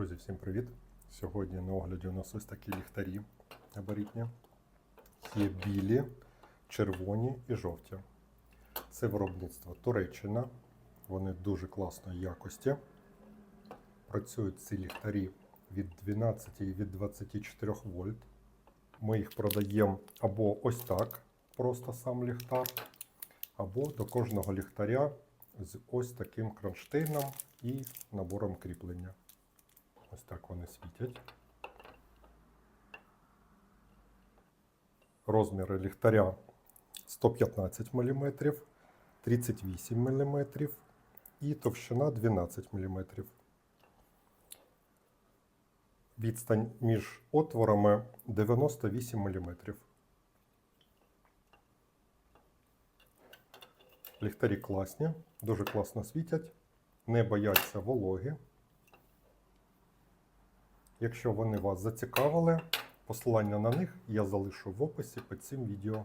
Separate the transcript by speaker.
Speaker 1: Друзі, всім привіт! Сьогодні на огляді у нас ось такі ліхтарі габаритні. Є білі, червоні і жовті. Це виробництво Туреччина. Вони дуже класної якості. Працюють ці ліхтарі від 12 і від 24 вольт. Ми їх продаємо або ось так, просто сам ліхтар, або до кожного ліхтаря з ось таким кронштейном і набором кріплення. Ось так вони світять. Розміри ліхтаря 115 мм, 38 мм і товщина 12 мм. Відстань між отворами 98 мм. Ліхтарі класні, дуже класно світять, не бояться вологи. Якщо вони вас зацікавили, посилання на них я залишу в описі під цим відео.